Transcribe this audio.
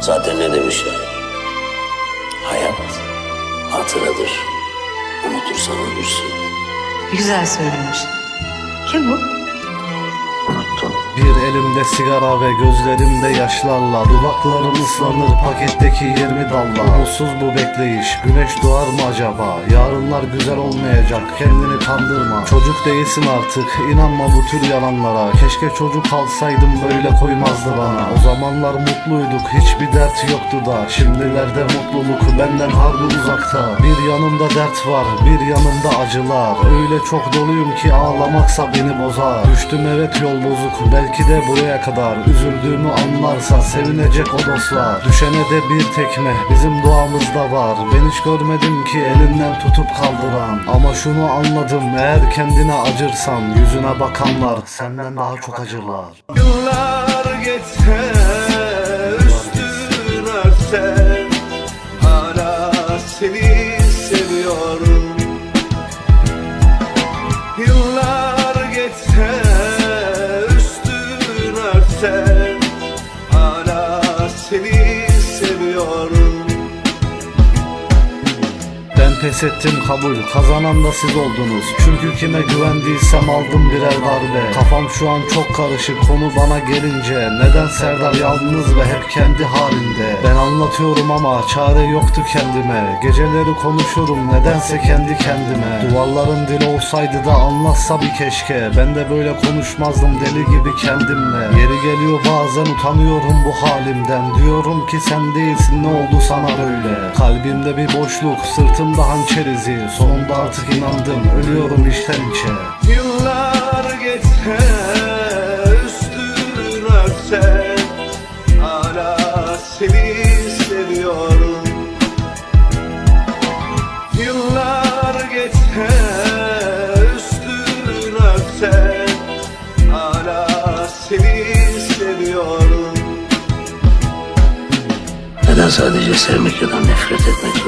Zaten ne demişler? Hayat hatıradır. Unutursan ölürsün. Güzel söylemiş. Kim bu? Bir elimde sigara ve gözlerimde yaşlarla. Dudaklarım ıslanır paketteki 20 dalla. Umutsuz bu bekleyiş güneş doğar mı acaba? Yarınlar güzel olmayacak kendini kandırma. Çocuk değilsin artık inanma bu tür yalanlara. Keşke çocuk alsaydım böyle koymazdı bana. O zamanlar mutluyduk hiçbir dert yoktu da. Şimdilerde mutluluk benden harbi uzakta. Bir yanımda dert var bir yanımda acılar. Öyle çok doluyum ki ağlamaksa beni bozar. Düştüm evet yol bozuk. Belki de buraya kadar Üzüldüğümü anlarsa sevinecek o dostlar. Düşene de bir tekme bizim duamızda var. Ben hiç görmedim ki elinden tutup kaldıran. Ama şunu anladım eğer kendine acırsan Yüzüne bakanlar senden daha çok acırlar. Yıllar geçse üstün örtse Hala seni seviyorum seni seviyorum pes ettim kabul. Kazanan da siz oldunuz. Çünkü kime güvendiysem aldım birer darbe. Kafam şu an çok karışık konu bana gelince. Neden Serdar yalnız ve hep kendi halinde? Ben anlatıyorum ama çare yoktu kendime. Geceleri konuşurum nedense kendi kendime. Duvarların dili olsaydı da anlatsa bir keşke. Ben de böyle konuşmazdım deli gibi kendimle. Yeri geliyor bazen utanıyorum bu halimden. Diyorum ki sen değilsin ne oldu sana böyle? Kalbimde bir boşluk sırtımda hançer izi Sonunda artık inandım ölüyorum içten içe. Yıllar geçse üstün örtse. Hala seni seviyorum. Yıllar geçse üstün örtse. Hala seni seviyorum. Neden sadece sevmek ya da nefret etmek